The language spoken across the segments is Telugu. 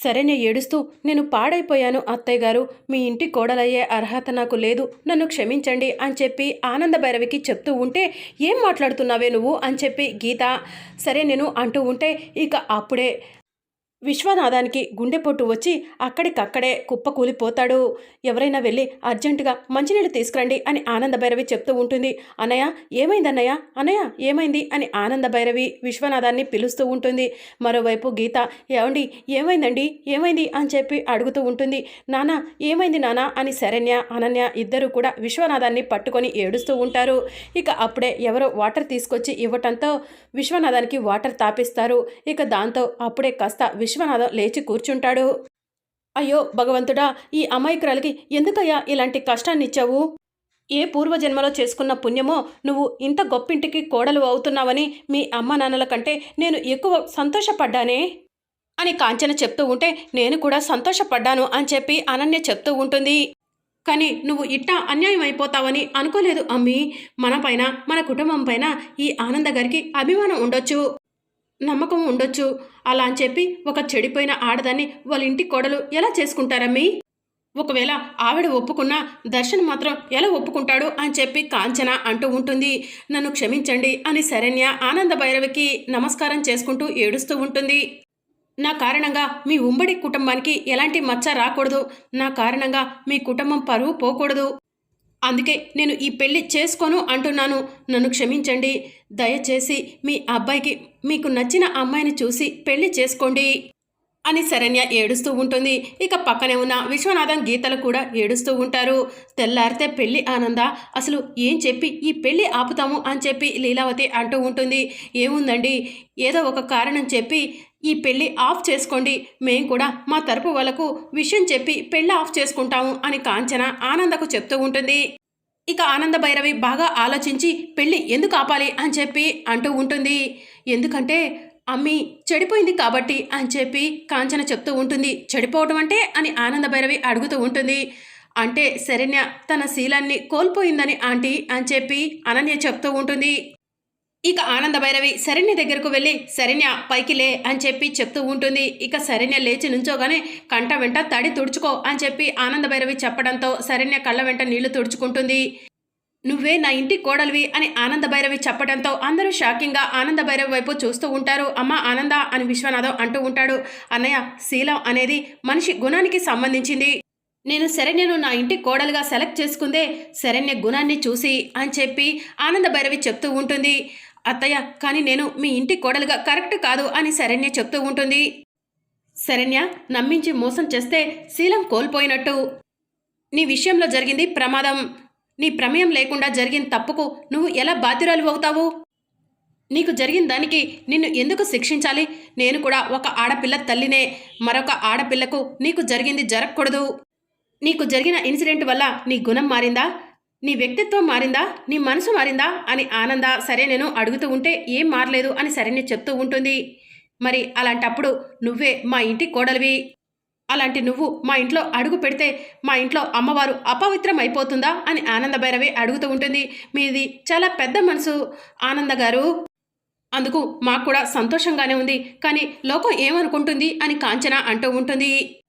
సరేనే ఏడుస్తూ నేను పాడైపోయాను అత్తయ్య గారు. మీ ఇంటి కోడలయ్యే అర్హత నాకు లేదు. నన్ను క్షమించండి అని చెప్పి ఆనంద భైరవికి చెప్తూ ఉంటే ఏం మాట్లాడుతున్నావే నువ్వు? అని చెప్పి గీత సరే నేను అంటూ ఉంటే ఇక అప్పుడే విశ్వనాథానికి గుండెపోటు వచ్చి అక్కడికక్కడే కుప్ప కూలిపోతాడు ఎవరైనా వెళ్ళి అర్జెంటుగా మంచినీళ్ళు తీసుకురండి అని ఆనంద భైరవి చెప్తూ ఉంటుంది. అన్నయ్య ఏమైంది అన్నయ్య అన్నయ్య ఏమైంది? అని ఆనంద భైరవి విశ్వనాథాన్ని పిలుస్తూ ఉంటుంది. మరోవైపు గీత ఏమండి ఏమైందండి? ఏమైంది? అని చెప్పి అడుగుతూ ఉంటుంది. నానా ఏమైంది నానా? అని శరణ్య అనన్య ఇద్దరూ కూడా విశ్వనాథాన్ని పట్టుకొని ఏడుస్తూ ఉంటారు. ఇక అప్పుడే ఎవరో వాటర్ తీసుకొచ్చి ఇవ్వటంతో విశ్వనాథానికి వాటర్ తాపిస్తారు. ఇక దాంతో అప్పుడే కాస్త విశ్వనాథం లేచి కూర్చుంటాడు. అయ్యో భగవంతుడా ఈ అమాయకురాలకి ఎందుకయ్యా ఇలాంటి కష్టాన్ని ఇచ్చావు ఏ పూర్వజన్మలో చేసుకున్న పుణ్యమో నువ్వు ఇంత గొప్పింటికి కోడలు అవుతున్నావని మీ అమ్మ నాన్నల కంటే నేను ఎక్కువ సంతోషపడ్డానే? అని కాంచన చెప్తూ ఉంటే నేను కూడా సంతోషపడ్డాను అని చెప్పి అనన్య చెప్తూ ఉంటుంది. కానీ నువ్వు ఇట్టా అన్యాయం అయిపోతావని అనుకోలేదు అమ్మి. మన పైన మన కుటుంబం పైన ఈ ఆనంద గారికి అభిమానం ఉండొచ్చు. నమ్మకం ఉండొచ్చు. అలా అని చెప్పి ఒక చెడిపోయిన ఆడదాన్ని వాళ్ళ ఇంటి కోడలు ఎలా చేసుకుంటారమ్మి? ఒకవేళ ఆవిడ ఒప్పుకున్నా దర్శన్ మాత్రం ఎలా ఒప్పుకుంటాడు అని చెప్పి కాంచన అంటూ ఉంటుంది. నన్ను క్షమించండి అని శరణ్య ఆనంద భైరవికి నమస్కారం చేసుకుంటూ ఏడుస్తూ ఉంటుంది. నా కారణంగా మీ ఉమ్మడి కుటుంబానికి ఎలాంటి మచ్చ రాకూడదు. నా కారణంగా మీ కుటుంబం పరువు పోకూడదు. అందుకే నేను ఈ పెళ్ళి చేసుకోను అంటున్నాను. నన్ను క్షమించండి. దయచేసి మీ అబ్బాయికి మీకు నచ్చిన అమ్మాయిని చూసి పెళ్ళి చేసుకోండి అని శరణ్య ఏడుస్తూ ఉంటుంది. ఇక పక్కనే ఉన్న విశ్వనాథం గీతలు కూడా ఏడుస్తూ ఉంటారు. తెల్లారితే పెళ్ళి ఆనంద అసలు ఏం చెప్పి ఈ పెళ్ళి ఆపుతాము అని చెప్పి లీలావతి అంటూ ఉంటుంది. ఏముందండి? ఏదో ఒక కారణం చెప్పి ఈ పెళ్ళి ఆఫ్ చేసుకోండి. మేం కూడా మా తరపు వాళ్ళకు విషయం చెప్పి పెళ్ళి ఆఫ్ చేసుకుంటాము అని కాంచన ఆనందకు చెప్తూ ఉంటుంది. ఇక ఆనంద భైరవి బాగా ఆలోచించి పెళ్ళి ఎందుకు ఆపాలి అని చెప్పి అంటూ ఉంటుంది. ఎందుకంటే అమ్మి చెడిపోయింది కాబట్టి అని చెప్పి కాంచన చెప్తూ ఉంటుంది చెడిపోవడం అంటే? అని ఆనంద భైరవి అడుగుతూ ఉంటుంది. అంటే శరణ్య తన శీలాన్ని కోల్పోయిందని ఆంటీ అని చెప్పి అనన్య చెప్తూ ఉంటుంది. ఇక ఆనంద భైరవి శరణ్య దగ్గరకు వెళ్ళి శరణ్య పైకి లే అని చెప్పి చెప్తూ ఉంటుంది. ఇక శరణ్య లేచి నుంచోగానే కంట వెంట తడి తుడుచుకో అని చెప్పి ఆనంద భైరవి చెప్పడంతో శరణ్య కళ్ళ వెంట నీళ్ళు తుడుచుకుంటుంది. నువ్వే నా ఇంటి కోడలివి అని ఆనంద భైరవి చెప్పడంతో అందరూ షాకింగ్గా ఆనంద భైరవి వైపు చూస్తూ ఉంటారు. అమ్మ ఆనంద అని విశ్వనాథం అంటూ ఉంటాడు. అన్నయ్య శీలం అనేది మనిషి గుణానికి సంబంధించింది. నేను శరణ్యను నా ఇంటి కోడలుగా సెలెక్ట్ చేసుకుందే శరణ్య గుణాన్ని చూసి అని చెప్పి ఆనంద భైరవి చెప్తూ ఉంటుంది. అత్తయ్య కానీ నేను మీ ఇంటి కోడలుగా కరెక్ట్ కాదు అని శరణ్య చెప్తూ ఉంటుంది. శరణ్య నమ్మించి మోసం చేస్తే శీలం కోల్పోయినట్టు. నీ విషయంలో జరిగింది ప్రమాదం. నీ ప్రమేయం లేకుండా జరిగిన తప్పుకు నువ్వు ఎలా బాధ్యురాలు అవుతావు? నీకు జరిగిన దానికి నిన్ను ఎందుకు శిక్షించాలి? నేను కూడా ఒక ఆడపిల్ల తల్లినే. మరొక ఆడపిల్లకు నీకు జరిగింది జరగకూడదు. నీకు జరిగిన ఇన్సిడెంట్ వల్ల నీ గుణం మారిందా? నీ వ్యక్తిత్వం మారిందా? నీ మనసు మారిందా? అని ఆనంద సరే నేను అడుగుతూ ఉంటే ఏం మారలేదు అని సరైన చెప్తూ ఉంటుంది. మరి అలాంటప్పుడు నువ్వే మా ఇంటి కోడలివి. అలాంటి నువ్వు మా ఇంట్లో అడుగు పెడితే మా ఇంట్లో అమ్మవారు అపవిత్రం అయిపోతుందా అని ఆనందభైరవి అడుగుతూ ఉంటుంది. మీది చాలా పెద్ద మనసు ఆనంద గారు. అందుకు మాకు కూడా సంతోషంగానే ఉంది. కానీ లోకం ఏమనుకుంటుంది అని కాంచన అంటూ ఉంటుంది.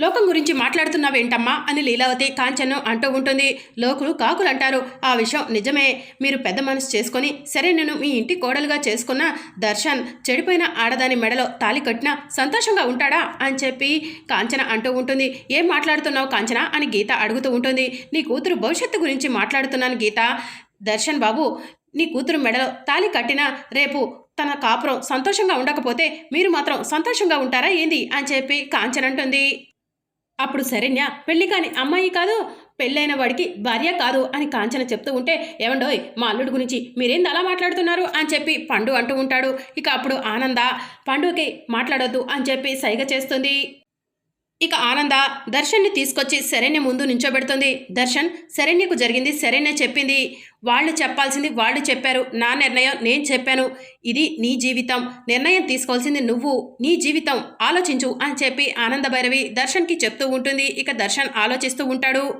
లోకం గురించి మాట్లాడుతున్నావేంటమ్మా? అని లీలావతి కాంచన్ను అంటూ ఉంటుంది. లోకులు కాకులు అంటారు ఆ విషయం నిజమే. మీరు పెద్ద మనసు చేసుకొని సరే నేను మీ ఇంటి కోడలుగా చేసుకున్న దర్శన్ చెడిపోయిన ఆడదాని మెడలో తాలి కట్టినా సంతోషంగా ఉంటాడా? అని చెప్పి కాంచన అంటూ ఉంటుంది. ఏం మాట్లాడుతున్నావు కాంచన? అని గీత అడుగుతూ ఉంటుంది. నీ కూతురు భవిష్యత్తు గురించి మాట్లాడుతున్నాను గీత. దర్శన్ బాబు నీ కూతురు మెడలో తాలి కట్టినా రేపు తన కాపురం సంతోషంగా ఉండకపోతే మీరు మాత్రం సంతోషంగా ఉంటారా ఏంది? అని చెప్పి కాంచన అంటుంది. అప్పుడు శరణ్య పెళ్ళి కాని అమ్మాయి కాదు పెళ్ళైన వాడికి భార్య కాదు అని కాంచన చెప్తూ ఉంటే ఏమండోయ్ మా అల్లుడు గురించి మీరేంది అలా మాట్లాడుతున్నారు? అని చెప్పి పండు అంటూ ఉంటాడు. ఇక అప్పుడు ఆనంద పండుకి మాట్లాడొద్దు అని చెప్పి సైగ చేస్తుంది. ఇక ఆనంద దర్శన్ని తీసుకొచ్చి శరణ్య ముందు నించోబెడుతుంది. దర్శన్ శరణ్యకు జరిగింది శరణ్య చెప్పింది. వాళ్ళు చెప్పాల్సింది వాళ్ళు చెప్పారు. నా నిర్ణయం నేను చెప్పాను. ఇది నీ జీవితం. నిర్ణయం తీసుకోవాల్సింది నువ్వు. నీ జీవితం ఆలోచించు అని చెప్పి ఆనంద భైరవి దర్శన్కి చెప్తూ ఉంటుంది. ఇక దర్శన్ ఆలోచిస్తూ ఉంటాడు.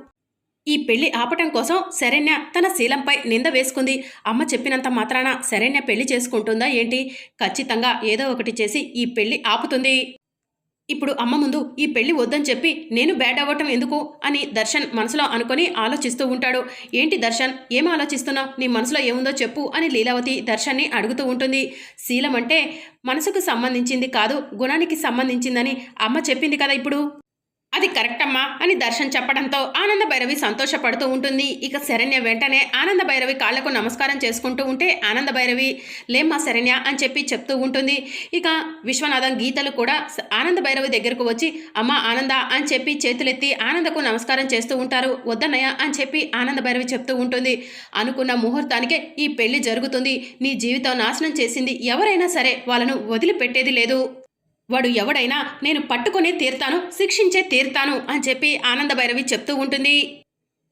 ఈ పెళ్ళి ఆపటం కోసం శరణ్య తన శీలంపై నింద వేసుకుంది. అమ్మ చెప్పినంత మాత్రాన శరణ్య పెళ్ళి చేసుకుంటుందా ఏంటి? ఖచ్చితంగా ఏదో ఒకటి చేసి ఈ పెళ్ళి ఆపుతుంది. ఇప్పుడు అమ్మ ముందు ఈ పెళ్ళి వద్దని చెప్పి నేను బ్యాడ్ అవ్వటం ఎందుకు అని దర్శన్ మనసులో అనుకొని ఆలోచిస్తూ ఉంటాడు. ఏంటి దర్శన్ ఏం ఆలోచిస్తున్నావు? నీ మనసులో ఏముందో చెప్పు అని లీలావతి దర్శన్ని అడుగుతూ ఉంటుంది. శీలం అంటే మనసుకు సంబంధించింది కాదు గుణానికి సంబంధించిందని అమ్మ చెప్పింది కదా ఇప్పుడు. అది కరెక్ట్ అమ్మా అని దర్శన్ చెప్పడంతో ఆనంద భైరవి సంతోషపడుతూ ఉంటుంది. ఇక శరణ్య వెంటనే ఆనంద భైరవి కాళ్ళకు నమస్కారం చేసుకుంటూ ఉంటే ఆనంద భైరవి లేమ్మా శరణ్య అని చెప్పి చెప్తూ ఉంటుంది. ఇక విశ్వనాథం గీతలు కూడా ఆనంద భైరవి దగ్గరకు వచ్చి అమ్మ ఆనంద అని చెప్పి చేతులెత్తి ఆనందకు నమస్కారం చేస్తూ ఉంటారు. వద్దన్నయ్య అని చెప్పి ఆనంద భైరవి చెప్తూ ఉంటుంది. అనుకున్న ముహూర్తానికే ఈ పెళ్ళి జరుగుతుంది. నీ జీవితం నాశనం చేసింది ఎవరైనా సరే వాళ్ళను వదిలిపెట్టేది లేదు. వాడు ఎవడైనా నేను పట్టుకొని తీరుతాను శిక్షించే తీరుతాను అని చెప్పి ఆనంద భైరవి చెప్తూ ఉంటుంది.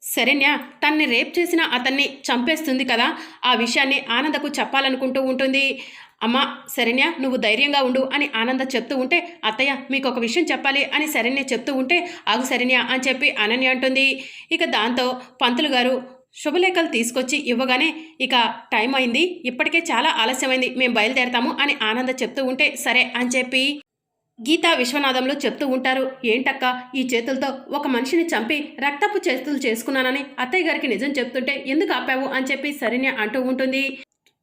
శరణ్య తన్ని రేప్ చేసిన అతన్ని చంపేస్తుంది కదా ఆ విషయాన్ని ఆనందకు చెప్పాలనుకుంటూ ఉంటుంది. అమ్మ శరణ్య నువ్వు ధైర్యంగా ఉండు అని ఆనంద చెప్తూ ఉంటే అత్తయ్య మీకు ఒక విషయం చెప్పాలి అని శరణ్య చెప్తూ ఉంటే ఆగు శరణ్య అని చెప్పి అనన్య అంటుంది. ఇక దాంతో పంతులు గారు శుభలేఖలు తీసుకొచ్చి ఇవ్వగానే ఇక టైం అయింది ఇప్పటికే చాలా ఆలస్యమైంది మేము బయలుదేరతాము అని ఆనంద చెప్తూ ఉంటే సరే అని చెప్పి గీతా విశ్వనాథంలో చెప్తూ ఉంటారు ఏంటక్క ఈ చేతులతో ఒక మనిషిని చంపి రక్తపు చేతులు చేసుకున్నానని అత్తయ్య గారికి నిజం చెప్తుంటే ఎందుకు ఆపావు? అని చెప్పి సరిన్య అంటూ ఉంటుంది.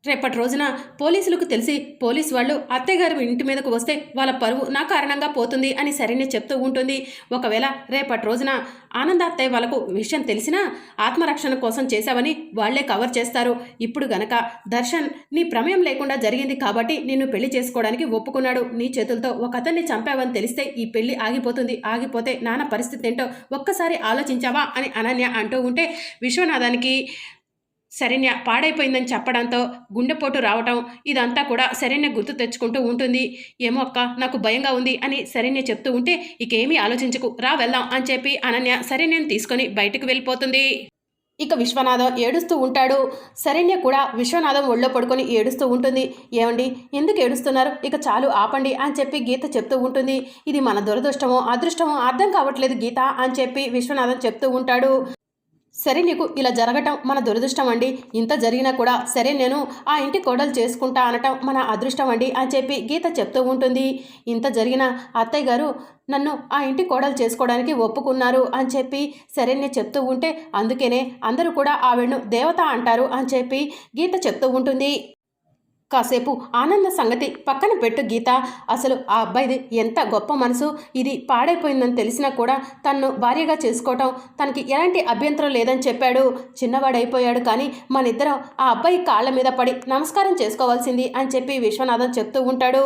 రేపటి రోజున పోలీసులకు తెలిసి పోలీసు వాళ్ళు అత్తయ్యగారు ఇంటి మీదకు వస్తే వాళ్ళ పరువు నా కారణంగా పోతుంది అని సరైన చెప్తూ ఉంటుంది. ఒకవేళ రేపటి రోజున ఆనంద అత్తయ్య వాళ్ళకు విషయం తెలిసినా ఆత్మరక్షణ కోసం చేశావని వాళ్ళే కవర్ చేస్తారు. ఇప్పుడు గనక దర్శన్ నీ ప్రమేయం లేకుండా జరిగింది కాబట్టి నిన్ను పెళ్ళి చేసుకోవడానికి ఒప్పుకున్నాడు. నీ చేతులతో ఒక అతన్ని చంపావని తెలిస్తే ఈ పెళ్ళి ఆగిపోతుంది. ఆగిపోతే నాన్న పరిస్థితి ఏంటో ఒక్కసారి ఆలోచించావా అని అనన్య అంటూ ఉంటే విశ్వనాథానికి శరణ్య పాడైపోయిందని చెప్పడంతో గుండెపోటు రావటం ఇదంతా కూడా శరణ్య గుర్తు తెచ్చుకుంటూ ఉంటుంది. ఏమో అక్క నాకు భయంగా ఉంది అని శరణ్య చెప్తూ ఉంటే ఇకేమీ ఆలోచించకు రా వెళ్దాం అని చెప్పి అనన్య శరణ్యను తీసుకొని బయటకు వెళ్ళిపోతుంది. ఇక విశ్వనాథం ఏడుస్తూ ఉంటాడు. శరణ్య కూడా విశ్వనాథం ఒళ్ళో పడుకొని ఏడుస్తూ ఉంటుంది. ఏమండి ఎందుకు ఏడుస్తున్నారు? ఇక చాలు ఆపండి అని చెప్పి గీత చెప్తూ ఉంటుంది. ఇది మన దురదృష్టమో అదృష్టమో అర్థం కావట్లేదు గీత అని చెప్పి విశ్వనాథం చెప్తూ ఉంటాడు. సరే నీకు ఇలా జరగటం మన దురదృష్టం అండి. ఇంత జరిగినా కూడా సరే నేను ఆ ఇంటి కోడలు చేసుకుంటా అనటం మన అదృష్టం అండి అని చెప్పి గీత చెప్తూ ఉంటుంది. ఇంత జరిగిన అత్తయ్య గారు నన్ను ఆ ఇంటి కోడలు చేసుకోవడానికి ఒప్పుకున్నారు అని చెప్పి సరేనే చెప్తూ ఉంటే అందుకనే అందరూ కూడా ఆవిడను దేవత అంటారు అని చెప్పి గీత చెప్తూ ఉంటుంది. కాసేపు ఆనంద సంగతి పక్కన పెట్టు గీత. అసలు ఆ అబ్బాయిది ఎంత గొప్ప మనసు. ఇది పాడైపోయిందని తెలిసినా కూడా తన్ను భార్యగా చేసుకోవటం తనకి ఎలాంటి అభ్యంతరం లేదని చెప్పాడు. చిన్నవాడైపోయాడు కానీ మనిద్దరం ఆ అబ్బాయి కాళ్ళ మీద పడి నమస్కారం చేసుకోవాల్సింది అని చెప్పి విశ్వనాథం చెప్తూ ఉంటాడు.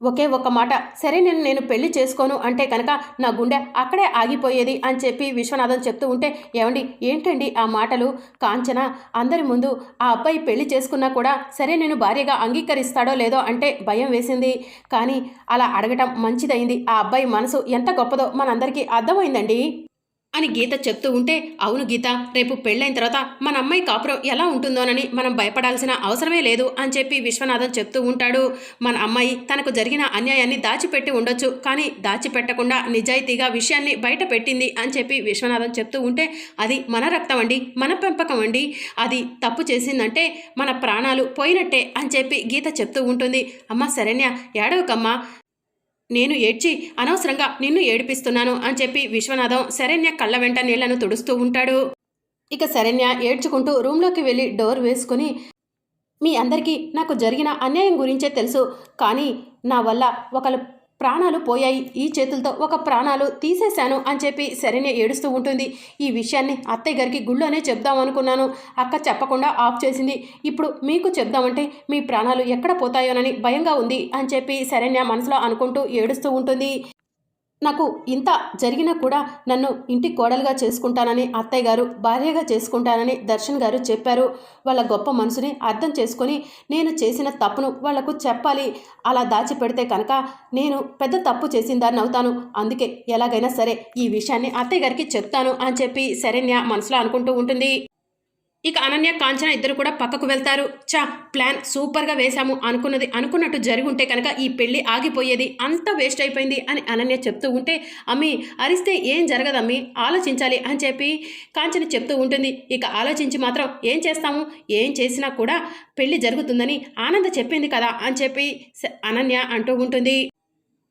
ఒకే ఒక్క మాట సరే నేను నేను పెళ్ళి చేసుకోను అంటే కనుక నా గుండె అక్కడే ఆగిపోయేది అని చెప్పి విశ్వనాథం చెప్తూ ఉంటే ఏమండి ఏంటండి ఆ మాటలు? కాంచన అందరి ముందు ఆ అబ్బాయి పెళ్ళి చేసుకున్నా కూడా సరే నేను భార్యగా అంగీకరిస్తాడో లేదో అంటే భయం వేసింది. కానీ అలా అడగటం మంచిదైంది. ఆ అబ్బాయి మనసు ఎంత గొప్పదో మనందరికీ అర్థమైందండి. అని గీత చెప్తూ ఉంటే అవును గీత రేపు పెళ్ళైన తర్వాత మన అమ్మాయి కాపురం ఎలా ఉంటుందోనని మనం భయపడాల్సిన అవసరమే లేదు అని చెప్పి విశ్వనాథం చెప్తూ ఉంటాడు. మన అమ్మాయి తనకు జరిగిన అన్యాయాన్ని దాచిపెట్టి ఉండొచ్చు కానీ దాచిపెట్టకుండా నిజాయితీగా విషయాన్ని బయట పెట్టింది అని చెప్పి విశ్వనాథం చెప్తూ ఉంటే అది మన రక్తం అండి మన పెంపకం అండి. అది తప్పు చేసిందంటే మన ప్రాణాలు పోయినట్టే అని చెప్పి గీత చెప్తూ ఉంటుంది. అమ్మ శరణ్య ఏడవకమ్మా. నేను ఏడ్చి అనవసరంగా నిన్ను ఏడిపిస్తున్నాను అని చెప్పి విశ్వనాథం శరణ్య కళ్ళ వెంట నీళ్ళను తుడుస్తూ ఉంటాడు. ఇక శరణ్య ఏడ్చుకుంటూ రూమ్లోకి వెళ్ళి డోర్ వేసుకుని మీ అందరికీ నాకు జరిగిన అన్యాయం గురించే తెలుసు కానీ నా వల్ల ఒకరు ప్రాణాలు పోయాయి. ఈ చేతులతో ఒక ప్రాణాలు తీసేశాను అని చెప్పి శరణ్య ఏడుస్తూ ఉంటుంది. ఈ విషయాన్ని అత్తయ్య గారికి గుళ్ళోనే చెప్దామనుకున్నాను అక్క చెప్పకుండా ఆఫ్ చేసింది. ఇప్పుడు మీకు చెప్దామంటే మీ ప్రాణాలు ఎక్కడ పోతాయోనని భయంగా ఉంది అని చెప్పి శరణ్య మనసులో అనుకుంటూ ఏడుస్తూ ఉంటుంది. నాకు ఇంత జరిగినా కూడా నన్ను ఇంటి కోడలుగా చేసుకుంటానని అత్తయ్య గారు భార్యగా చేసుకుంటానని దర్శన్ గారు చెప్పారు. వాళ్ళ గొప్ప మనసుని అర్థం చేసుకొని నేను చేసిన తప్పును వాళ్ళకు చెప్పాలి. అలా దాచిపెడితే కనుక నేను పెద్ద తప్పు చేసిందాన్ని అవుతాను. అందుకే ఎలాగైనా సరే ఈ విషయాన్ని అత్తయ్య గారికి చెప్తాను అని చెప్పి శరణ్య మనసులో అనుకుంటూ ఉంటుంది. ఇక అనన్య కాంచన ఇద్దరు కూడా పక్కకు వెళ్తారు. చా ప్లాన్ సూపర్గా వేశాము అనుకున్నది అనుకున్నట్టు జరిగి ఉంటే కనుక ఈ పెళ్ళి ఆగిపోయేది. అంతా వేస్ట్ అయిపోయింది అని అనన్య చెప్తూ ఉంటే అమ్మి అరిస్తే ఏం జరగదమ్మి? ఆలోచించాలి అని చెప్పి కాంచన చెప్తూ ఉంటుంది. ఇక ఆలోచించి మాత్రం ఏం చేస్తాము? ఏం చేసినా కూడా పెళ్ళి జరుగుతుందని ఆనంద చెప్పింది కదా అని చెప్పి స- అనన్య అంటూ ఉంటుంది.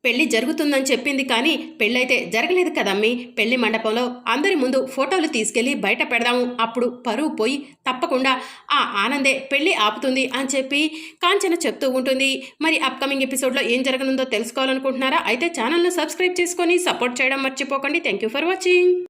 పెళ్ళి జరుగుతుందని చెప్పింది కానీ పెళ్ళైతే జరగలేదు కదమ్మీ. పెళ్ళి మండపంలో అందరి ముందు ఫోటోలు తీసుకెళ్ళి బయట పెడదాము. అప్పుడు పరువు పోయి తప్పకుండా ఆ ఆనందే పెళ్ళి ఆపుతుంది అని చెప్పి కాంచన చెప్తూ ఉంటుంది. మరి అప్కమింగ్ ఎపిసోడ్లో ఏం జరగనుందో తెలుసుకోవాలనుకుంటున్నారా? అయితే ఛానల్ను సబ్స్క్రైబ్ చేసుకొని సపోర్ట్ చేయడం మర్చిపోకండి. Thank you for watching